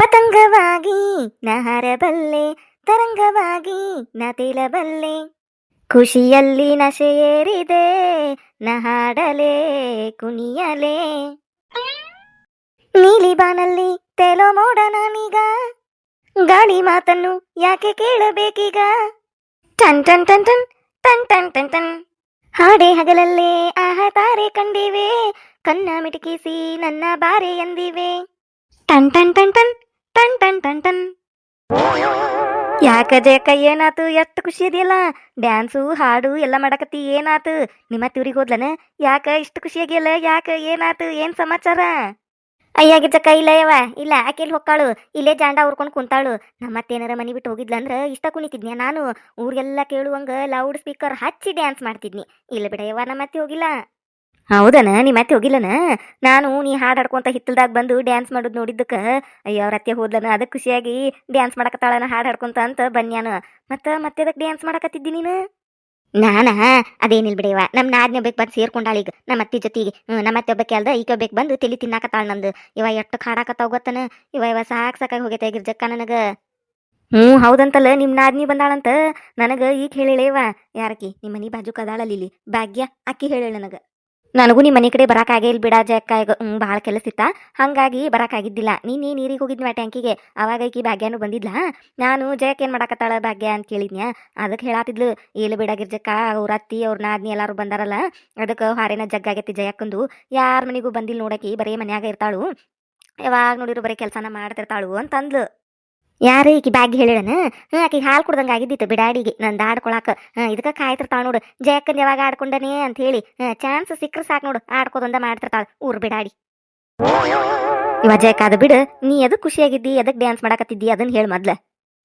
ಪತಂಗವಾಗಿ, ನ ಹರಬಲ್ಲೆ, ತರಂಗವಾಗಿ, ನ ತಿಳಬಲ್ಲೆ. ಖುಷಿಯಲ್ಲಿ ನಶೆ ಏರಿದೆ, ನ ಹಾಡಲೆ, ಕುಣಿಯಲೆ. ನೀಲಿ ಬಾನಲ್ಲಿ ತೇಲೋ ಮೋಡ ನಾನೀಗ ಗಾಳಿ ಮಾತನ್ನು ಯಾಕೆ ಕೇಳಬೇಕೀಗ? ಟನ್ ಟನ್ ಟನ್ ಟನ್ ಟನ್ ಟನ್ ಟನ್ ಟನ್. ಹಾಡೆ ಹಗಲಲ್ಲೇ ಆಹ ತಾರೆ ಕಂಡಿವೆ, ಕನ್ನ ಮಿಟಕಿಸಿ ನನ್ನ ಬಾರೆ ಎಂದಿವೆ. ಟನ್ ಟನ್ ಟನ್ ಟನ್ ಟನ್ ಟನ್ ಟನ್ ಟನ್. ಯಾಕ ಜಯಕ ಏನಾತು? ಎಷ್ಟು ಖುಷಿ ಇದೆಯಲ್ಲ ಡ್ಯಾನ್ಸು, ಹಾಡು ಎಲ್ಲ ಮಾಡಕತ್ತಿ ಏನಾತು? ನಿಮ್ಮ ತಿವ್ರಿಗೆ ಹೋದ್ಲನ? ಯಾಕ ಇಷ್ಟು ಖುಷಿ ಆಗಿಯಲ್ಲ ಯಾಕ ಏನಾತು? ಏನ್ ಸಮಾಚಾರ? ಅಯ್ಯಾಗಿ ಜಕ್ಕ ಇಲ್ಲ ಯವ್ವ. ಇಲ್ಲ ಆಕೆಲ್ ಹೊಕ್ಕಾಳು? ಇಲ್ಲೇ ಜಾಂಡ ಊರ್ಕೊಂಡು ಕುಂತಾಳು. ನಮ್ಮ ಮತ್ತೇನಾರ ಮನಿ ಬಿಟ್ಟು ಹೋಗಿದ್ಲಂದ್ರ ಇಷ್ಟ ಕುಣಿತಿದ್ನ್ಯಾ ನಾನು? ಊರಿಗೆಲ್ಲ ಕೇಳುವಂಗ ಲೌಡ್ ಸ್ಪೀಕರ್ ಹಚ್ಚಿ ಡ್ಯಾನ್ಸ್ ಮಾಡ್ತಿದ್ನಿ. ಇಲ್ಲ ಬಿಡ ನಮ್ಮ ಮತ್ತೆ ಹೋಗಿಲ್ಲ. ಹೌದನ? ನೀ ಮತ್ತೆ ಹೋಗಿಲ್ಲನ? ನಾನು ನೀ ಹಾಡು ಹಾಡ್ಕೊಂತ ಹಿತ್ತಲ್ದಾಗ ಬಂದು ಡ್ಯಾನ್ಸ್ ಮಾಡೋದು ನೋಡಿದ್ದಕ್ಕ. ಅಯ್ಯೋ ಅವ್ರ ಅತ್ತೆ ಹೋದ್ಲನ? ಅದಕ್ಕೆ ಖುಷಿಯಾಗಿ ಡ್ಯಾನ್ಸ್ ಮಾಡಕತ್ತಾಳನ ಹಾಡು ಹಾಡ್ಕೊಂತ ಅಂತ ಬನ್ಯಾನ ಮತ್ತೆ ಮತ್ತೆ ಅದಕ್ಕೆ ಡ್ಯಾನ್ಸ್ ಮಾಡಕತ್ತಿದ್ದಿ ನೀನು? ನಾನ? ಅದೇನಿಲ್ಲ ಬಿಡವ್ವ ನಮ್ಮ ನಾದ್ನ ಬೇಕು ಬಂದು ಸೇರ್ಕೊಂಡಾಳೀಗ ನಮ್ಮ ಅತ್ತೆ ಜೊತೆಗೆ. ನಮ್ಮ ಅತ್ತೆ ಒಬ್ಬಕ್ಕೆ ಅಲ್ದ. ಈಗ ಬೇಕು ಬಂದು ತಿಳಿ ತಿನ್ನಾಕತ್ತಾಳ ನಂದು. ಇವ ಎಷ್ಟು ಹಾಡಾಕತ್ತಾವ ಗೊತ್ತನ? ಇವ ಇವ ಸಾಕ್ ಸಾಕಾಗಿ ಹೋಗೈತೆ ಗಿರ್ಜಕ್ಕ ನನಗ. ಹ್ಞೂ, ಹೌದಂತಲ್ಲ. ನಿಮ್ಮ ನಾದ್ನಿ ಬಂದಾಳಂತ. ನನಗ ಈಗ ಹೇಳಿಳೇವ ಯಾರಕಿ? ನಿಮ್ಮ ಮನಿ ಬಾಜು ಕದಾಳಲಿಲಿ ಭಾಗ್ಯ, ಅಕ್ಕಿ ಹೇಳ ನನಗ. ನನಗೂ ನಿಮ್ಮ ಮನೆ ಕಡೆ ಬರಾಕಾಗೇ ಇಲ್ಲ ಬಿಡ ಜಕ್ಕ. ಭಾಳ ಕೆಲಸ ಇತ್ತ? ಹಾಗಾಗಿ ಬರಾಕಾಗಿದ್ದಿಲ್ಲ ನೀನು ನೀರಿಗೆ ಹೋಗಿದ್ನ ಟ್ಯಾಂಕಿಗೆ? ಅವಾಗ ಈಕಿ ಭಾಗ್ಯನು ಬಂದಿದ್ಲ? ನಾನು ಜಯಕ್ಕೆ ಏನು ಮಾಡಾಕತ್ತಾಳ ಭಾಗ್ಯ ಅಂತ ಕೇಳಿದ್ನ್ಯಾ? ಅದಕ್ಕೆ ಹೇಳಾತಿದ್ಲು ಇಲ್ಲ ಬಿಡ ಗಿರ್ಜಕ್ಕ, ಅವ್ರ ಅತ್ತಿ, ಅವ್ರ ನಾದ್ನಿ ಎಲ್ಲರೂ ಬಂದಾರಲ್ಲ? ಅದಕ್ಕೆ ಹಾರೇನ ಜಗ್ಗಾಗೈತಿ ಜಯಕ್ಕಂದು. ಯಾರ ಮನೆಗೂ ಬಂದಿಲ್ಲ ನೋಡಕಿ ಬರೀ ಮನ್ಯಾಗ ಇರ್ತಾಳು. ಯಾವಾಗ ನೋಡಿರು ಬರೀ ಕೆಲಸನ ಮಾಡ್ತಿರ್ತಾಳು ಅಂತಂದ್ಲು. ಯಾರು ಈಕಿ ಬ್ಯಾಗ್ ಹೇಳಿರನ ಹ್ಞೂ ಆಕಿಗೆ ಹಾಲು ಕುಡ್ದಂಗೆ ಆಗಿದ್ದಿತ್ತು ಬಿಡಾಡಿಗೆ. ನಂದು ದಾಡ್ಕೊಳಾಕ. ಹಾಂ ಇದಕ್ಕೆ ಕಾಯ್ತಿರ್ತಾಳೆ ನೋಡು. ಜಯಕ್ಕಂದು ಯಾವಾಗ ಆಡ್ಕೊಂಡನೇ ಅಂತ ಹೇಳಿ. ಹಾಂ ಚಾನ್ಸ್ ಸಿಕ್ಕರೆ ಸಾಕು ನೋಡು. ಆಡ್ಕೋದಂದ ಮಾಡ್ತಿರ್ತಾಳ ಊರು ಬಿಡಾಡಿ. ಇವ ಜಯಕ್ಕ, ಅದು ಬಿಡು. ನೀ ಎದಕ್ಕೆ ಖುಷಿಯಾಗಿದ್ದಿ? ಎದಕ್ಕೆ ಡ್ಯಾನ್ಸ್ ಮಾಡಕತ್ತಿದ್ದಿ? ಅದನ್ನ ಹೇಳಿ ಮೊದ್ಲ.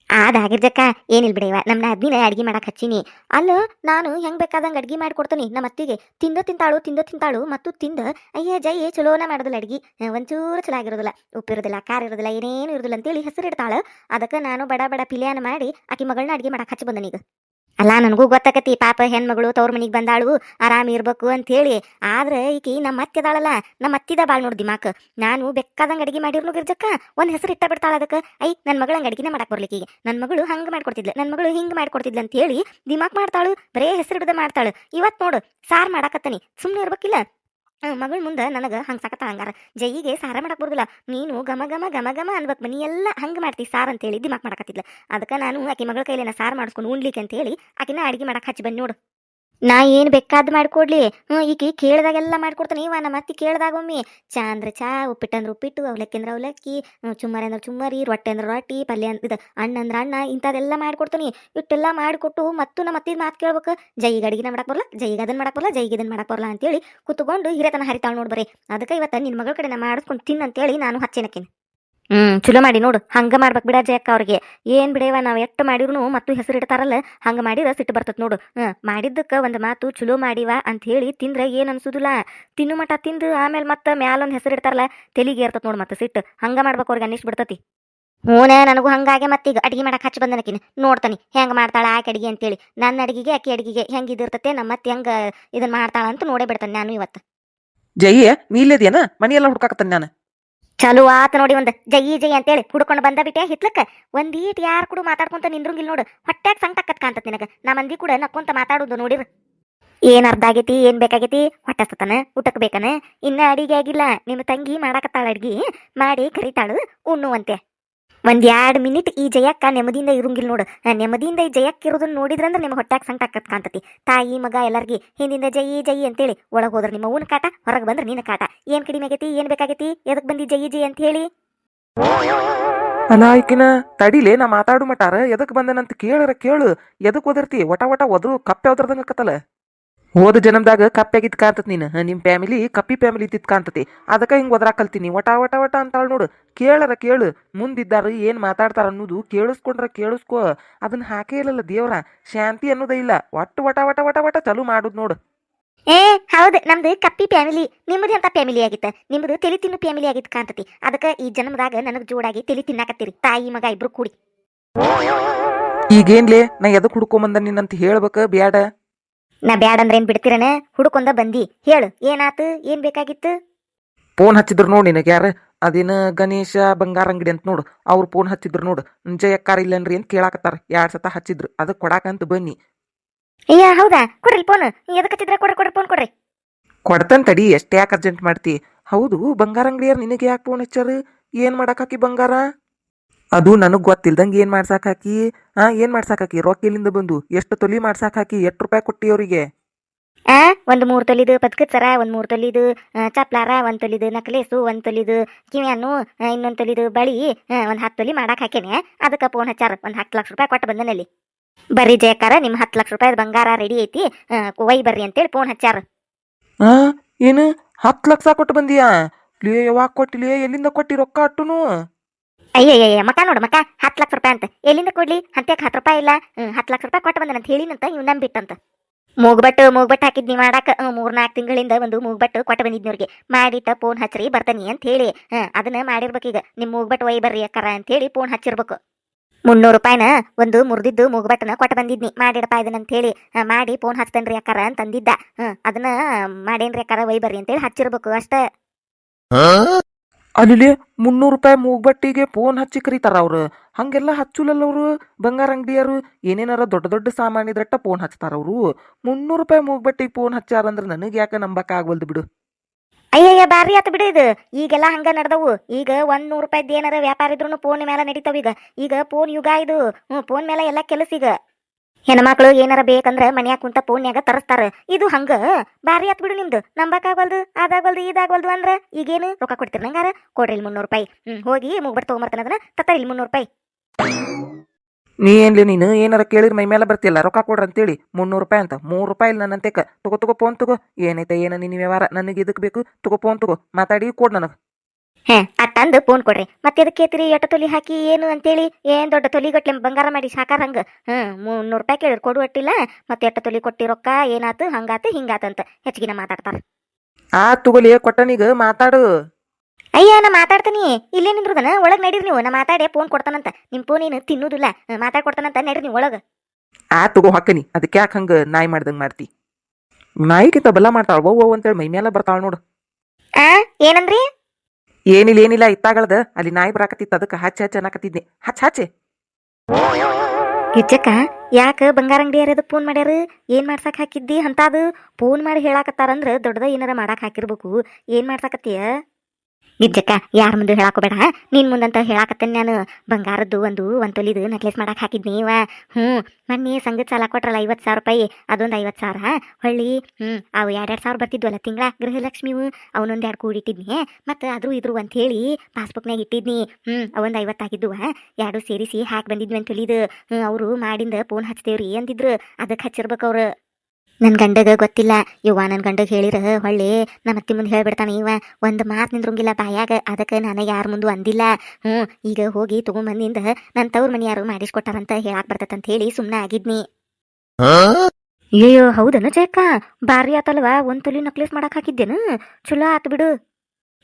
ಅದಾಗಿರ್ಜಕ್ಕ ಏನಿಲ್ಲ ಬಿಡಿವ ನಮ್ಮ ಅದ್ನಿನ ಅಡ್ಗೆ ಮಾಡಕ್ ಹಚ್ಚಿನಿ. ಅಲ್ಲ, ನಾನು ಹೆಂಗ್ ಬೇಕಾದಂಗೆ ಅಡ್ಗೆ ಮಾಡ್ಕೊಡ್ತೀನಿ, ನಮ್ಮ ಅತ್ತಿಗೆ. ತಿಂದ ತಿಂತಾಳು ತಿಂದ ತಿಂತಾಳು, ಮತ್ತು ತಿಂದ, ಅಯ್ಯ, ಜೈ ಚಲೋನ ಮಾಡೋದಿಲ್ಲ ಅಡ್ಗೆ. ಒಂಚೂರು ಚಲೋ ಆಗಿರೋದಿಲ್ಲ ಉಪ್ಪಿರೋದಿಲ್ಲ ಖಾರ ಇರೋದಿಲ್ಲ, ಏನೇನು ಇರೋದಿಲ್ಲ ಅಂತೇಳಿ ಹೆಸರು ಇಡ್ತಾಳ. ಅದಕ್ಕೆ ನಾನು ಬಡ ಬಡ ಪಿಲಿಯಾನ ಮಾಡಿ ಆಕಿ ಮಗಳನ್ನ ಅಡ್ಗೆ ಮಾಡಕ್ ಹಚ್ಚಿ ಬಂದನೀಗ ಅಲ್ಲ, ನನಗೂ ಗೊತ್ತಾಕತಿ, ಪಾಪ ಹೆಣ್ಮಗಳು ತವ್ರ ಮನಿಗೆ ಬಂದಾಳು, ಆರಾಮ ಇರ್ಬೇಕು ಅಂತ ಹೇಳಿ ಆದ್ರೆ ಈಕಿ ನಮ್ಮ ಅತ್ತಿದಾಳಲ್ಲ, ನಮ್ಮ ಅತ್ತಿದ ಬಾಳ್ ನೋಡ್ದಿ ದಿಮಾಕ್. ನಾನು ಬೇಕಾದಂಗೆ ಅಡಿಗೆ ಮಾಡಿರ್ನು ಗಿರ್ಜಕ್ಕ, ಒಂದು ಹೆಸರು ಇಟ್ಟ ಬಿಡ್ತಾಳ ಅದಕ್ಕೆ. ಐ ನನ್ನ ಮಗಳಂಗೆ ಅಡಿಗೆನ ಮಾಡಕ್ ಬರ್ಲಿಕ್ಕೆ. ನನ್ನ ಮಗಳು ಹಂಗೆ ಮಾಡ್ಕೊಡ್ತಿದ್ಲು ನನ್ನ ಮಗಳು ಹಿಂಗೆ ಮಾಡ್ಕೊಡ್ತಿದ್ಲು ಅಂತ ಹೇಳಿ ದಿಮಾಕ್ ಮಾಡ್ತಾಳು, ಬರೇ ಹೆಸರು ಹಿಡ್ದ ಮಾಡ್ತಾಳು. ಇವತ್ತು ನೋಡು, ಸಾರ್ ಮಾಡಾಕತ್ತನಿ. ಸುಮ್ಮನೆ ಇರ್ಬೇಕಿಲ್ಲ. ಮಗಳ ಮುಂದೆ ನನಗೆ ಹಂಗೆ ಸಾಕತ್ತ ಹಂಗಾರ ಜೈಗೆ ಸಾರ ಮಾಡಕ್ ಬರುದಿಲ್ಲ. ನೀನು ಗಮ ಗಮ ಗಮ ಗಮ ಅನ್ಬೇಕು. ಮನಿ ಎಲ್ಲ ಹಂಗೆ ಮಾಡ್ತಿ ಸಾರ್ ಅಂತ ಹೇಳಿ ದಿಮಾಕ್ ಮಾಡಕತ್ತಿದ್ಲ. ಅದಕ್ಕೆ ನಾನು ಆಕೆ ಮಗಳ ಕೈಲೇನ ಸಾರು ಮಾಡಿಸ್ಕೊಂಡು ಉಣ್ಲಿಕ್ಕೆ ಅಂತ ಹೇಳಿ ಆಕಿನ ಅಡಿಗೆ ಮಾಡಕ್ಕೆ ಹಚ್ಚಿ ಬನ್ನಿ ನೋಡು. ನಾ ಏನು ಬೇಕಾದ್ ಮಾಡ್ಕೊಡ್ಲಿ. ಹ್ಞೂ ಈಕಿ ಕೇಳ್ದಾಗೆಲ್ಲ ಮಾಡ್ಕೊಡ್ತಾನೆ. ಇವ ನಮ್ಮ ಅತ್ತಿ ಕೇಳ್ದಾಗ ಒಮ್ಮೆ ಚಾ ಅಂದ್ರೆ ಚಾ ಉಪ್ಪಿಟ್ಟಂದ್ರೆ ಉಪ್ಪಿಟ್ಟು ಅವಲಕ್ಕಿ ಅಂದ್ರೆ ಅವಲಕ್ಕಿ ಚುಮ್ಮರಿ ಅಂದ್ರೆ ಚುಮ್ಮರಿ ರೊಟ್ಟೆ ಅಂದ್ರೆ ರೊಟ್ಟಿ ಪಲ್ಯ ಅಂದ್ರೆ ಇದು ಅಣ್ಣ ಅಂದ್ರೆ ಅಣ್ಣ, ಇಂಥದೆಲ್ಲ ಮಾಡ್ಕೊಡ್ತೀನಿ. ಇಟ್ಟೆಲ್ಲ ಮಾಡಿಕೊಟ್ಟು ಮತ್ತು ನಮ್ಮ ಅತ್ತಿದ ಮಾತು ಕೇಳ್ಬೇಕು. ಜೈಗೆ ಅಡಿಗೆನ ಮಾಡಕ್ ಬರಲ್ಲ ಜೈಗೆ ಅದನ್ನ ಮಾಡಕ್ ಬರಲ್ಲ ಜೈಗೆ ಇದನ್ನ ಮಾಡಕ್ ಬರಲ್ಲ ಅಂತೇಳಿ ಕುತ್ಕೊಂಡು ಹಿರೇತನ ಹರಿತಾಳು ನೋಡ್ಬರಿ ಅದಕ್ಕೆ ಇವತ್ತ ನಿನ್ನ ಮಗಳ ಕಡೆ ನಾ ಮಾಡಿಸ್ಕೊಂಡು ತಿನ್ನಂತೇಳಿ ನಾನು ಹಚ್ಚೇನಕ್ಕಿನ. ಹ್ಮ್, ಚಲೋ ಮಾಡಿ ನೋಡು. ಹಂಗ ಮಾಡ್ಬೇಕು ಬಿಡ ಜಯಕ್ಕ ಅವ್ರಿಗೆ. ಏನ್ ಬಿಡೇವ ನಾವು ಎಟ್ಟು ಮಾಡಿದ್ರು ಮತ್ತು ಹೆಸರು ಇಡ್ತಾರಲ್ಲ ಹಂಗ ಮಾಡಿದ್ರೆ ಸಿಟ್ಟು ಬರ್ತದ ನೋಡು. ಹ್ಮ್, ಮಾಡಿದ್ದಕ್ಕ ಒಂದು ಮಾತು ಚಲೋ ಮಾಡಿವ ಅಂತ ಹೇಳಿ ತಿಂದ್ರ ಏನ್ ಅನ್ಸುದಿಲ್ಲ. ತಿನ್ನು ಮಟ ತಿಂದು ಆಮೇಲೆ ಮತ್ತೆ ಮ್ಯಾಲೊಂದ್ ಹೆಸರು ಇಡ್ತಾರಲ್ಲ ತೆಲಿಗೆ ಇರ್ತದ ನೋಡು ಮತ್ತೆ ಸಿಟ್ಟು. ಹಂಗ ಮಾಡ್ಬೇಕು ಅವ್ರಿಗೆ ಅನ್ನಿಸ್ ಬಿಡ್ತತಿ. ಹೂನ ನನಗೂ ಹಂಗಾಗೆ ಮತ್ತೀಗ ಅಡಿಗೆ ಮಾಡಕ್ ಹಚ್ಚಿ ಬಂದನಕಿನ. ನೋಡ್ತಾನೆ, ಹೆಂಗ್ ಮಾಡ್ತಾಳ ಆಕೆ ಅಡಿಗೆ ಅಂತೇಳಿ. ನನ್ನ ಅಡಿಗೆಗೆ, ಆಕೆ ಅಡಿಗೆಗೆ ಹೆಂಗ್ ಇದಿರ್ತತೆ ನಮ್ಮ ಮತ್ತೆ ಹೆಂಗ ಇದನ್ನ ಮಾಡ್ತಾಳ ಅಂತ ನೋಡೇ ಬಿಡ್ತಾನೆ ನಾನು ಇವತ್ತು. ಜಯ್ಯ ನೀ ಇಲ್ಲದೇನ ಮನೆಯೆಲ್ಲ ಹುಡ್ಕಾಕತ್ತಾನ ನಾನು? ಚಲೋ ಆತ ನೋಡಿ ಒಂದು ಜೈ ಜೈ ಅಂತೇಳಿ ಹುಡ್ಕೊಂಡು ಬಂದ ಬಿಟ್ಟೆ ಹಿತ್ಲಕ್ಕ. ಒಂದೀಟ್ ಯಾರು ಕೂಡ ಮಾತಾಡ್ಕೊಂತ ನಿಂದ್ರಂಗಿಲ್ಲ ನೋಡು. ಹೊಟ್ಯಾಗ ಸಂಕಟಕ್ಕತ್ ಕಾಂತತ್ ನಿನಗ. ನಾ ಮಂದಿ ಕೂಡ ನಕ್ಕೊಂತ ಮಾತಾಡೋದು ನೋಡಿರ. ಏನ್ ಅರ್ಧ ಆಗೈತಿ, ಏನ್ ಬೇಕಾಗೈತಿ? ಹೊಟ್ಟಸ್ತತನ ಊಟಕ್ ಬೇಕನ? ಇನ್ನ ಅಡಿಗೆ ಆಗಿಲ್ಲ. ನಿಮ್ಮ ತಂಗಿ ಮಾಡಾಕತ್ತಾಳ ಅಡ್ಗಿ. ಮಾಡಿ ಕರಿತಾಳು ಉಣ್ಣುವಂತೆ. ಒಂದ್ ಎರಡ್ ಮಿನಿಟ್ ಈ ಜಯಕ್ಕ ನೆಮ್ಮದಿಯಿಂದ ಇರುಂಗಿಲ್ಲ ನೋಡು. ನೆಮ್ಮದಿಯಿಂದ ಈ ಜಯಕ್ಕ ಇರೋದನ್ನ ನೋಡಿದ್ರಂದ್ರೆ ನಿಮ್ಮ ಹೊಟ್ಯಾಗ ಸಂಕಟ ಆಕತ್ ಕಾಂತತಿ ತಾಯಿ, ಮಗ ಎಲ್ಲಾರ್ಗಿ, ಹಿಂದಿಂದ ಜೈ ಜೈ ಅಂತೇಳಿ ಒಳಗ್ ಹೋದ್ರ ನಿಮ್ಮ ಅವ್ವನ ಕಾಟ, ಹೊರಗೆ ಬಂದ್ರೆ ನಿನ್ನ ಕಾಟ. ಏನ್ ಕಡಿಮೆ ಆಗೈತಿ, ಏನ್ ಬೇಕಾಗೈತಿ, ಎದಕ್ ಬಂದಿ ಜೈ ಜೈ ಅಂತ ಹೇಳಿ ಅಲ್ಲ ಈಕಿನ ತಡಿಲೆ ನಾ ಮಾತಾಡು ಮಟಾರ, ಎದಕ್ ಬಂದನಂತ ಕೇಳರ ಕೇಳು. ಎದಕ್ ಒದರ್ತಿ? ಒಟ ಒಟ ಒದ್ರು, ಕಪ್ಪೆ ಒದರ್ದಂಗ ಆಕತ್ತಲ್ಲ. ಹೋದ ಜನ್ಮದಾಗ ಕಪ್ಪಾಗಿದ್ದು ಕಾಣ್ತತ್ ನೀನು. ನಿಮ್ಮ ಫ್ಯಾಮಿಲಿ ಕಪ್ಪಿ ಫ್ಯಾಮಿಲಿ ಇದ್ದಿದ್ ಕಾಣ್ತತಿ. ಹಿಂಗೆ ಒದ್ರಾಕ ಕಲ್ತೀನಿ ವಟ ವಟ ವಟ ಅಂತಾಳ ನೋಡು. ಕೇಳರ ಕೇಳು. ಮುಂದಿದ್ದಾರ ಏನು ಮಾತಾಡ್ತಾರ ಅನ್ನೋದು ಕೇಳಿಸ್ಕೊಂಡ್ರೆ ಕೇಳಿಸ್ಕೋ. ಅದನ್ನ ಹಾಕೇ ಇಲ್ಲಲ್ಲ ದೇವ್ರ. ಶಾಂತಿ ಅನ್ನೋದೇ ಇಲ್ಲ. ಒಟ್ಟು ವಟ ವಟ ವಟ ವಟ ಚಲು ಮಾಡುದ್ ನೋಡು. ಏ ಹೌದು. ನಮ್ದು ಕಪ್ಪಿ ಫ್ಯಾಮಿಲಿ ನಿಮ್ಮದು ಅಂತ ಫ್ಯಾಮಿಲಿ ಆಗಿತ್ತು? ನಿಮ್ಮದು ತಿಳಿ ತಿನ್ನು ಫ್ಯಾಮಿಲಿ ಆಗಿತ್ತು ಕಾಂತತಿ ಅದಕ್ಕೆ ಈ ಜನ್ಮದಾಗ ನನಗೆ ಜೋಡಾಗಿ ತಿಳಿ ತಿನ್ನಾಕತ್ತೀರಿ. ತಾಯಿ ಮಗ ಇಬ್ರು ಕೂಡಿ. ಈಗೇನ್ಲೇ ನಾ ಎದಕ್ ಹುಡ್ಕೊಂಬಂದ ನಿನ್ನಂತ ಹೇಳ್ಬೇಕ? ಬ್ಯಾಡ. ನಾ ಬ್ಯಾಡ್ ಅಂದ್ರೆ ಏನ್ ಬಿಡ್ತೀರನ? ಹುಡುಕೊಂದ ಬಂದಿ. ಹೇಳು ಏನಾತು? ಏನ್ ಬೇಕಾಗಿತ್ತು? ಫೋನ್ ಹಚ್ಚಿದ್ರು ನೋಡಿ ನಿನಗೆ ಯಾರು? ಅದೇನ ಗಣೇಶ ಬಂಗಾರ ಅಂಗಡಿ ಅಂತ ನೋಡು. ಅವ್ರು ಫೋನ್ ಹಚ್ಚಿದ್ರು ನೋಡು. ಜಯಕ್ಕಾರ ಇಲ್ಲನ್ರಿ ಅಂತ ಕೇಳಾಕತ್ತಾರ. ಎರಡ್ ಸತ ಹಚ್ಚಿದ್ರು. ಅದಕ್ಕೆ ಕೊಡಾಕಂತ ಬನ್ನಿ. ಅಯ್ಯ ಹೌದಾ? ಕೊಡ್ರಿ ಫೋನ್ ಎದಕ್ಕೆ ಹಚ್ಚಿದ್ರ? ಕೊಡ್ರಿ ಕೊಡ್ರಿ ಫೋನ್ ಕೊಡ್ರಿ. ಕೊಡ್ತಾನ ತಡಿ ಎಷ್ಟು ಯಾಕೆ ಅರ್ಜೆಂಟ್ ಮಾಡ್ತಿ? ಹೌದು ಬಂಗಾರ ಅಂಗಡಿಯಾರ ನಿನಗೆ ಯಾಕೆ ಫೋನ್ ಹಚ್ಚಾರ ಏನು ಮಾಡಕ್ ಹಾಕಿ ಬಂಗಾರ? ಅದು ನನಗೆ ಗೊತ್ತಿಲ್ದಂಗೆ ಏನ್ ಮಾಡ್ಸಾಕ್ ಹಾಕಿ? ಹಾ ಏನ್ ಮಾಡ್ಸಾಕ್ ಹಾಕಿ? ರೊಕ್ಕ ಎಲ್ಲಿಂದ ಬಂದು ಎಷ್ಟು ತೊಲಿ ಮಾಡ್ಸಾಕ್ ಹಾಕಿ? ಎಷ್ಟು ರೂಪಾಯಿ ಕೊಟ್ಟಿ ಅವರಿಗೆ? ಆ ಒಂದು ಮೂರ್ ತೊಲಿದು ಪದ್ಕದ ಸರ ಒಂದ್ ಮೂರ್ ತೊಲಿದು ಚಪ್ಲಾರ ಒಂದ್ ತೊಲಿದು ನಕ್ಲೇಸು ಒಂದ್ ತೊಲಿದು ಕಿವಿಯನ್ನು ಇನ್ನೊಂದು ತೊಲಿದು ಬಳಿ ಒಂದು ಹತ್ತು ತೊಲಿ ಮಾಡಾಕ್ ಹಾಕೇನೆ. ಅದಕ್ಕೆ ಫೋನ್ ಹಚ್ಚಾರ ಒಂದ್ ಹತ್ತು ಲಕ್ಷ ರೂಪಾಯಿ ಕೊಟ್ಟು ಬಂದನಲ್ಲಿ ಬರ್ರಿ ಜಯಕಾರ ನಿಮ್ಮ ಹತ್ತು ಲಕ್ಷ ರೂಪಾಯಿ ಬಂಗಾರ ರೆಡಿ ಐತಿ ಒಯ್ ಬರ್ರಿ ಅಂತೇಳಿ ಫೋನ್ ಹಚ್ಚಾರ. ಆ ಏನು? ಹತ್ತು ಲಕ್ಷ ಕೊಟ್ಟು ಬಂದಿಯಾ? ಲೇ ಯಾವಾಗ ಕೊಟ್ಟಿಲೇ ಎಲ್ಲಿಂದ ಕೊಟ್ಟಿ ರೊಕ್ಕ ಅಟ್ಟುನು? ಅಯ್ಯಯ್ಯ ಮಕ್ಕ ನೋಡು ಮಕ ಹತ್ತು ಲಕ್ಷ ರೂಪಾಯಿ ಅಂತ. ಎಲ್ಲಿಂದ ಕೊಡ್ಲಿ? ಹಂತ್ಯಾಕ್ ಹತ್ತು ರೂಪಾಯಿ ಇಲ್ಲ. ಹತ್ತು ಲಕ್ಷ ರೂಪಾಯಿ ಕೊಟ್ಟು ಬಂದನಂತ ಹೇಳಿನಂತ ಇವ್ ನಂಬಿಟ್ಟಂತ. ಮೂಗ್ಬಟ್ಟು ಮೂಗ್ಬಟ್ಟು ಹಾಕಿದ್ನಿ ಮಾಡಾಕ. ಮೂರ್ ನಾಲ್ಕು ತಿಂಗಳಿಂದ ಒಂದು ಮೂಗ್ಬಟ್ಟು ಕೊಟ್ಟು ಬಂದಿದ್ನಿ ಅವ್ರಿಗೆ ಮಾಡಿಟ್ಟ ಫೋನ್ ಹಚ್ಚ್ರಿ, ಬರ್ತಾನಿ ಅಂತ ಹೇಳಿ ಅದನ್ನ ಅದನ್ನ ಮಾಡಿರ್ಬೇಕೀಗ ನಿಮ್ ಮೂಗ್ಬಟ್ಟು ಒಯ್ ಬರ್ರಿ ಅಕ್ಕರ ಅಂತ ಹೇಳಿ ಫೋನ್ ಹಚ್ಚಿರ್ಬೇಕು. ಮುನ್ನೂರು ರೂಪಾಯಿನ ಒಂದು ಮುರಿದಿದ್ದು ಮೂಗ್ಬಟ್ಟನ ಕೊಟ್ಟು ಬಂದಿದ್ನಿ. ಮಾಡಿಡಪ್ಪ ಇದನ್ನ ಅಂತ ಹೇಳಿ ಮಾಡಿ ಫೋನ್ ಹಚ್ತೇನ್ರಿ ಅಕ್ಕರ ಅಂತ ಅಂದಿದ್ದ ಹ್ಮ್, ಅದನ್ನ ಮಾಡೇನ್ರಿ ಅಕ್ಕರ, ಒಯ್ ಬರ್ರಿ ಅಂತೇಳಿ ಹಚ್ಚಿರ್ಬೇಕು ಅಷ್ಟ. ಅಲ್ಲಿ ಮುನ್ನೂರು ರೂಪಾಯಿ ಮೂಗ್ಬಟ್ಟಿಗೆ ಫೋನ್ ಹಚ್ಚಿ ಕರೀತಾರ ಅವ್ರು. ಹಂಗೆಲ್ಲ ಹಚ್ಚುಲಲ್ಲ ಅವರು ಬಂಗಾರ ಅಂಗಡಿಯವರು, ಏನೇನಾರ ದೊಡ್ಡ ದೊಡ್ಡ ಸಾಮಾನು ಇದ್ರಟ್ಟ ಫೋನ್ ಹಚ್ತಾರ ಅವರು. ಮುನ್ನೂರು ರೂಪಾಯಿ ಮೂಗ್ಬಟ್ಟಿಗೆ ಫೋನ್ ಹಚ್ಚಾರ ಅಂದ್ರೆ ನನಗೆ ಯಾಕೆ ನಂಬಕ್ ಆಗ್ವಲ್ದು ಬಿಡು. ಅಯ್ಯಯ್ಯ, ಬಾರಿ ಆತ ಬಿಡು ಇದು. ಈಗೆಲ್ಲ ಹಂಗ ನಡೆದವು. ಈಗ ಒಂದ್ ನೂರು ರೂಪಾಯಿ ಏನಾರ ವ್ಯಾಪಾರ ಇದ್ರು ಫೋನ್ ಮೇಲೆ ನಡೀತಾವ ಈಗ. ಈಗ ಫೋನ್ ಯುಗ ಇದು. ಫೋನ್ ಮೇಲೆ ಎಲ್ಲ ಕೆಲಸ ಈಗ. ಹೆಣ್ಮಕ್ಳು ಏನಾರ ಬೇಕಂದ್ರ ಮನ್ಯಾಗ ಕುಂತ ಫೋನ್ಯಾಗ ತರಸ್ತಾರ. ಇದು ಹಂಗ. ಬಾರಿ ಆತ್ ಬಿಡು ನಿಮ್ದು. ನಂಬಕ್ಕಾಗಲ್ದು ಅದಾಗಲ್ದು ಇದಾಗಲ್ದು ಅಂದ್ರ ಈಗೇನು ರೊಕ್ಕ ಕೊಡ್ತೀರಿ ನಂಗಾರ ಕೊಡ್ರಿ ಇಲ್ಲಿ ಮುನ್ನೂರು ರೂಪಾಯಿ. ಹ್ಮ್, ಹೋಗಿ ಮುಗ್ಬರ್ ತಗೊಂಬರ್ತಾನ ಅದನ್ನ. ತತ್ತ ಇಲ್ಲಿ ಮುನ್ನೂರು ರೂಪಾಯಿ. ನೀ ಏನ್ಲಿ ನೀನು? ಏನಾರ ಕೇಳಿದ್ರೆ ಮೈ ಮೇಲೆ ಬರ್ತಿಲ್ಲ ರೊಕ್ಕ ಕೊಡ್ರಿ ಅಂತೇಳಿ. ಮುನ್ನೂರು ರೂಪಾಯಿ ಅಂತ. ಮೂರು ರೂಪಾಯಿ ಇಲ್ಲ ನನ್ನಂತೆಕ. ತಗೋ ತಗೋ ಫೋನ್ ತಗೋ. ಏನೈತೆ ಏನ ನಿನ್ನ ವ್ಯವಹಾರ? ನನಗೆ ಇದಕ್ಕೆ ಬೇಕು. ತಗೋ ಫೋನ್ ತಗೋ. ಮಾತಾಡಿ, ಕೊಡ್ ನನಗೆ. ಹೇ ತಂದು ಫೋನ್ ಕೊಡ್ರಿ. ಮತ್ತೆ ಅದಕ್ಕೆ ಏತ್ರಿ ಎಟ ತೊಲಿ ಹಾಕಿ ಏನು ಅಂತೇಳಿ? ಏನ್ ದೊಡ್ಡ ತೊಲಿ ಗಟ್ಲೆ ಬಂಗಾರ ಮಾಡಿ ಸಾಕಾರ ಹಂಗ? ಹ್ಮ್ ಮುನ್ನೂರು ರೂಪಾಯಿ ಕೇಳಿ ಕೊಡು ಅಟ್ಟಿಲ್ಲ. ಮತ್ತೆ ಎಟ್ಟ ತೊಲಿ ಕೊಟ್ಟಿ ರೊಕ್ಕ ಏನಾತು ಹಂಗಾತು ಹಿಂಗಾತಂತ ಹೆಚ್ಚಿಗಿನ ಮಾತಾಡ್ತಾರ. ಆ ತುಗಲಿ ಕೊಟ್ಟನೀಗ ಮಾತಾಡು. ಅಯ್ಯ ನಾ ಮಾತಾಡ್ತೀನಿ. ಇಲ್ಲೇ ನಿಂದ್ರದನ? ಒಳಗ್ ನಡೀರಿ ನೀವು. ನಾ ಮಾತಾಡಿ ಫೋನ್ ಕೊಡ್ತಾನಂತ. ನಿಮ್ ಫೋನ್ ಏನು ತಿನ್ನುದಿಲ್ಲ. ಮಾತಾಡ್ ಕೊಡ್ತಾನಂತ ನಡೀರಿ ನೀವು ಒಳಗ. ಆ ತಗೋ ಹಾಕನಿ. ಅದಕ್ಕೆ ಯಾಕೆ ಹಂಗ ನಾಯಿ ಮಾಡ್ದಂಗ್ ಮಾಡ್ತಿ? ನಾಯಿಗಿಂತ ಬಲ ಮಾಡ್ತಾಳ. ಓ ಓ ಅಂತೇಳಿ ಮೈ ಮೇಲೆ ಬರ್ತಾಳ ನೋಡು. ಆ ಏನಂದ್ರಿ? ಏನಿಲ್ಲ ಏನಿಲ್ಲ, ಇತ್ತಾಗಳದ. ಅಲ್ಲಿ ನಾಯಿ ಬರಾಕತ್ತಿತ್ತು, ಅದಕ್ಕೆ ಹಚ್ಚ ಹಚ್ಚ ಅನ್ನಕತ್ತಿದ್ನಿ. ಹಚ್ಚ, ಹಚ್ಚೆ. ಕಿಚ್ಚಕ್ಕ, ಯಾಕ ಬಂಗಾರ ಅಂಗಡಿ ಯಾರದ ಫೋನ್ ಮಾಡ್ಯಾರ? ಏನ್ ಮಾಡ್ಸಕ್ ಹಾಕಿದ್ದಿ? ಅಂತ ಅದು ಫೋನ್ ಮಾಡಿ ಹೇಳಾಕತ್ತಾರಂದ್ರ ದೊಡ್ಡದ ಏನಾರ ಮಾಡಾಕ್ ಹಾಕಿರ್ಬೇಕು. ಏನ್ ಮಾಡ್ಸಕತ್ತೀಯ? ಗಿಜ್ಜಕ್ಕ ಯಾರ ಮುಂದೆ ಹೇಳಾಕೋಬೇಡ ನಿನ್ನ ಮುಂದಂತ ಹೇಳಾಕತ್ತೇನೆ ನಾನು? ಬಂಗಾರದ್ದು ಒಂದು ಒಂದು ತೊಲಿದು ನೆಕ್ಲೆಸ್ ಮಾಡಕ್ಕೆ ಇವ. ಹ್ಞೂ ಮೊನ್ನೆ ಸಂಗತ್ ಸಾಲ ಕೊಟ್ರಲ್ಲ, ಐವತ್ತು ಸಾವಿರ ರೂಪಾಯಿ, ಅದೊಂದು ಐವತ್ತು ಸಾವಿರ ಹೊಳ್ಳಿ ಹ್ಞೂ ಅವು ಎರಡೆರಡು ಸಾವಿರ ಬರ್ತಿದ್ವಲ್ಲ ತಿಂಗಳ ಗೃಹಲಕ್ಷ್ಮಿವು, ಅವನೊಂದು ಎರಡು ಕೂಡಿಟ್ಟಿದ್ನಿ. ಮತ್ತು ಅದ್ರು ಇದ್ರು ಅಂತ ಹೇಳಿ ಪಾಸ್ಬುಕ್ನಾಗ ಇಟ್ಟಿದ್ನಿ. ಹ್ಞೂ ಅವೊಂದು ಆಗಿದ್ವ ಎರಡು ಸೇರಿಸಿ ಹಾಕಿ ಬಂದಿದ್ವಿ ಅಂತ ತಿಳಿದು ಹ್ಞೂ ಅವರು ಮಾಡಿಂದ ಫೋನ್ ಹಚ್ತೇವ್ರಿ ಅಂದಿದ್ರು. ಅದಕ್ಕೆ ಹಚ್ಚಿರ್ಬೇಕು ಅವ್ರು. ನನ್ನ ಗಂಡಗ ಗೊತ್ತಿಲ್ಲ. ಇವ್ವ ನನ್ನ ಗಂಡಗೆ ಹೇಳಿರ ಹೊಳ್ಳಿ. ನಮ್ಮ ಅತ್ತಿ ಮುಂದೆ ಹೇಳ್ಬಿಡ್ತಾನೆ ಇವ ಒಂದು ಮಾತು ನಿಂದ್ರಂಗಿಲ್ಲ ಬಾಯಾಗ. ಅದಕ್ಕೆ ನನಗೆ ಯಾರ ಮುಂದೆ ಅಂದಿಲ್ಲ. ಹ್ಞೂ ಈಗ ಹೋಗಿ ತಗೊಂಬಂದಿಂದ ನನ್ನ ತವ್ರ ಮನೆ ಯಾರು ಮಾಡಿಸ್ಕೊಟ್ಟಾರಂತ ಹೇಳಾಕ್ ಅಂತ ಹೇಳಿ ಸುಮ್ಮನೆ ಆಗಿದ್ನಿ. ಅಯ್ಯೋ ಹೌದನು ಜಯಕ್ಕ? ಬಾರಿ ಆತಲ್ವಾ? ಒಂದ್ ತೊಲಿ ನಕ್ಲೇಸ್ ಮಾಡಕ್ ಹಾಕಿದ್ದೇನು? ಚಲೋ ಆತು ಬಿಡು.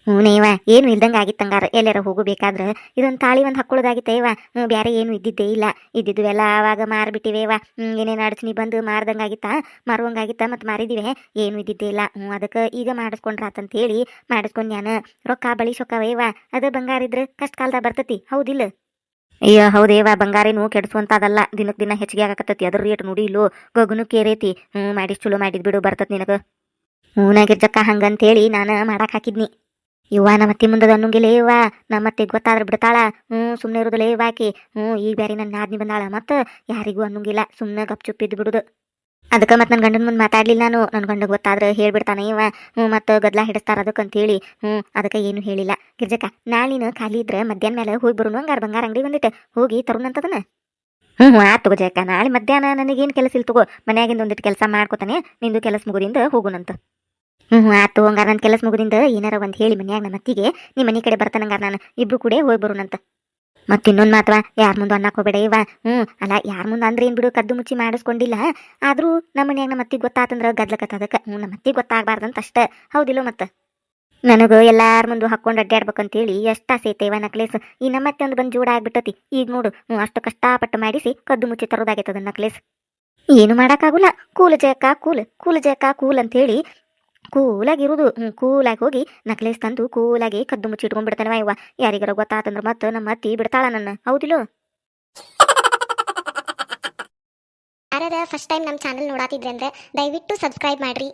ಹ್ಞೂ ನೀವ, ಏನು ಇಲ್ದಂಗೆ ಆಗಿತ್ತಂಗಾರ ಎಲ್ಲಾರ ಹೋಗಬೇಕಾದ್ರೆ? ಇದೊಂದು ತಾಳಿ ಒಂದು ಹಾಕೊಳ್ಳೋದಾಗಿತ್ತ ಇವ ಹ್ಞೂ ಬೇರೆ ಏನು ಇದ್ದಿದ್ದೇ ಇಲ್ಲ. ಇದ್ದಿದ್ದು ಎಲ್ಲ ಆವಾಗ ಮಾರ್ಬಿಟ್ಟಿವೇವ ಹ್ಞೂ, ಏನೇನು ಅಡಚಣಿ ಬಂದು ಮಾರ್ದಂಗಾಗಿತ್ತಾ ಮಾರುವಂಗಾಗಿತ್ತ ಮತ್ತು ಮಾರಿದಿವೆ? ಏನು ಇದ್ದಿದ್ದೇ ಇಲ್ಲ. ಹ್ಞೂ, ಅದಕ್ಕೆ ಈಗ ಮಾಡಿಸ್ಕೊಂಡ್ರಾತಂತ ಹೇಳಿ ಮಾಡಿಸ್ಕೊಂಡು ನಾನು ರೊಕ್ಕ ಬಳಿ ಸೊಕ್ಕವೇವ ಅದು ಬಂಗಾರ ಇದ್ರೆ ಕಷ್ಟ ಕಾಲದಾಗ ಬರ್ತತಿ, ಹೌದಿಲ್ಲ? ಅಯ್ಯೋ ಹೌದೇವ ಬಂಗಾರೇನು ಕೆಡಿಸುವಂಥದ್ದಲ್ಲ ದಿನಕ್ಕೆ ದಿನ ಹೆಚ್ಚಿಗೆ ಆಗಕತ್ತತಿ. ಅದ್ರ ರೇಟ್ ನೋಡಿ ಇಲ್ಲೋ. ಗಗನು ಕೇರೈತಿ. ಹ್ಞೂ, ಮಾಡಿಸ್ ಚಲೋ ಮಾಡಿದ್ ಬಿಡು, ಬರ್ತತಿ ನಿನಗೆ. ಹ್ಞೂ ಹಂಗಂತೇಳಿ ನಾನು ಮಾಡಕ್ಕೆ ಹಾಕಿದ್ನಿ. ಇವ್ವ ನಮ್ಮ ಅತ್ತಿ ಮುಂದದ ಅನ್ನಂಗಿಲ್ಲ ಇವ್ವ ನಮ್ಮ ಅತ್ತೆ ಗೊತ್ತಾದ್ರೆ ಬಿಡ್ತಾಳ. ಹ್ಞೂ ಸುಮ್ಮನೆ ಇರೋದಿಲ್ಲ ಇವ್ವ ಆಕಿ. ಹ್ಞೂ ಈಗ ಬೇರೆ ನನ್ನ ನಾದ್ನಿ ಬಂದಾಳ ಮತ್ತು ಯಾರಿಗೂ ಅನ್ನಂಗಿಲ್ಲ. ಸುಮ್ಮನೆ ಗಪ್ ಚುಪ್ಪಿದ್ದು ಬಿಡುದು. ಅದಕ್ಕೆ ಮತ್ತೆ ನನ್ನ ಗಂಡನ ಮುಂದೆ ಮಾತಾಡ್ಲಿಲ್ಲ ನಾನು. ನನ್ನ ಗಂಡ ಗೊತ್ತಾದ್ರೆ ಹೇಳ್ಬಿಡ್ತಾನೆ ಇವ ಹ್ಞೂ ಮತ್ತು ಗದ್ಲ ಹಿಡಿಸ್ತಾರ ಅದಕ್ಕಂತೇಳಿ. ಹ್ಞೂ ಅದಕ್ಕೆ ಏನು ಹೇಳಿಲ್ಲ. ಗಿರ್ಜಕ್ಕ, ನಾಳಿನ ಖಾಲಿ ಇದ್ರೆ ಮಧ್ಯಾಹ್ನ ಮೇಲೆ ಹೋಗಿ ಬರೋನು ಹಂಗಾರ ಬಂಗಾರ ಅಂಗಡಿ ಬಂದಿಟ್ಟು. ಹೋಗಿ ತರುನಂತದನ? ಹ್ಞೂ ಹ್ಞೂ ಆತು ತಗೋ ಜಯಕ್ಕ. ನಾಳೆ ಮಧ್ಯಾಹ್ನ ನನಗೇನು ಕೆಲಸ ಇಲ್ಲ ತಗೋ. ಮನೆಯಾಗಿಂದ ಒಂದಿಟ್ಟು ಕೆಲಸ ಮಾಡ್ಕೊತಾನೆ. ನಿಂದು ಕೆಲಸ ಮುಗುದಿಂದ ಹೋಗುನಂತ. ಹ್ಞೂ ಆತು, ಹಂಗಾರ ನನ್ನ ಕೆಲಸ ಮುಗುದಿಂದ ಏನಾರ ಒಂದು ಹೇಳಿ ಮನ್ಯಾಗ ನಮ್ಮ ಅತ್ತಿಗೆ ನಿಮ್ಮ ಮನೆ ಕಡೆ ಬರ್ತಾನಂಗಾರ ನಾನು ಇಬ್ರು ಕೂಡ ಹೋಗಿ ಬರೋಣಂತ ಮತ್ತೆ ಇನ್ನೊಂದು ಮಾತವ, ಯಾರ ಮುಂದೆ ಅನ್ನಕ್ಕೆ ಹೋಗ್ಬೇಡ ಇವ ಹ್ಞೂ ಅಲ್ಲ, ಯಾರ ಮುಂದೆ ಅಂದ್ರೆ ಏನು ಬಿಡು, ಕದ್ದು ಮುಚ್ಚಿ ಮಾಡಿಸ್ಕೊಂಡಿಲ್ಲ. ಆದರೂ ನಮ್ಮ ಮನ್ಯಾಗ ನಮ್ಮ ಅತ್ತಿಗೆ ಗೊತ್ತಾತಂದ್ರೆ ಗದ್ಲಕತ್ತ ಅದಕ್ಕೆ ಹ್ಞೂ ನಮ್ಮ ಅತ್ತಿಗೆ ಗೊತ್ತಾಗಬಾರ್ದಂತ ಅಷ್ಟೇ. ಹೌದಿಲ್ಲೋ ಮತ್ತೆ? ನನಗೆ ಎಲ್ಲಾರ ಮುಂದೆ ಹಾಕೊಂಡು ಅಡ್ಡಾಡ್ಬೇಕಂತೇಳಿ ಎಷ್ಟು ಆಸೆ ಐತೆ ಇವ ನಕ್ಲೇಸ್. ಈ ನಮ್ಮತ್ತೆ ಒಂದು ಬಂದು ಜೋಡ ಆಗ್ಬಿಟ್ಟತಿ. ಈಗ ನೋಡು ಹ್ಞೂ ಅಷ್ಟು ಕಷ್ಟಪಟ್ಟು ಮಾಡಿಸಿ ಕದ್ದು ಮುಚ್ಚಿ ತರೋದಾಗೈತದ ನಕ್ಲೇಸ್. ಏನು ಮಾಡೋಕ್ಕಾಗಲ್ಲ. ಕೂಲ್ ಜಯಕ್ಕ ಕೂಲ್ ಕೂಲ್ ಜಯಕ್ಕ ಕೂಲ್ ಅಂತೇಳಿ ಕೂಲಾಗಿ ಹ್ಞೂ ಕೂಲಾಗಿ ಹೋಗಿ ನಕ್ಲೇಸ್ ತಂದು ಕೂಲಾಗಿ ಕದ್ದು ಮುಚ್ಚಿ ಇಟ್ಕೊಂಡ್ಬಿಡ್ತಾನೆ ಇವ ಯಾರಿಗಾರ ಗೊತ್ತಾತಂದ್ರೆ ಮತ್ತೆ ನಮ್ಮ ಅತ್ತಿ ಬಿಡ್ತಾಳ ನನ್ನ. ಹೌದಿಲ್ಲ? ಯಾರ್ಯಾರ ಫಸ್ಟ್ ಟೈಮ್ ನಮ್ಮ ಚಾನಲ್ ನೋಡಾತಿದ್ರೆ ಅಂದ್ರೆ ದಯವಿಟ್ಟು ಸಬ್ಸ್ಕ್ರೈಬ್ ಮಾಡ್ರಿ.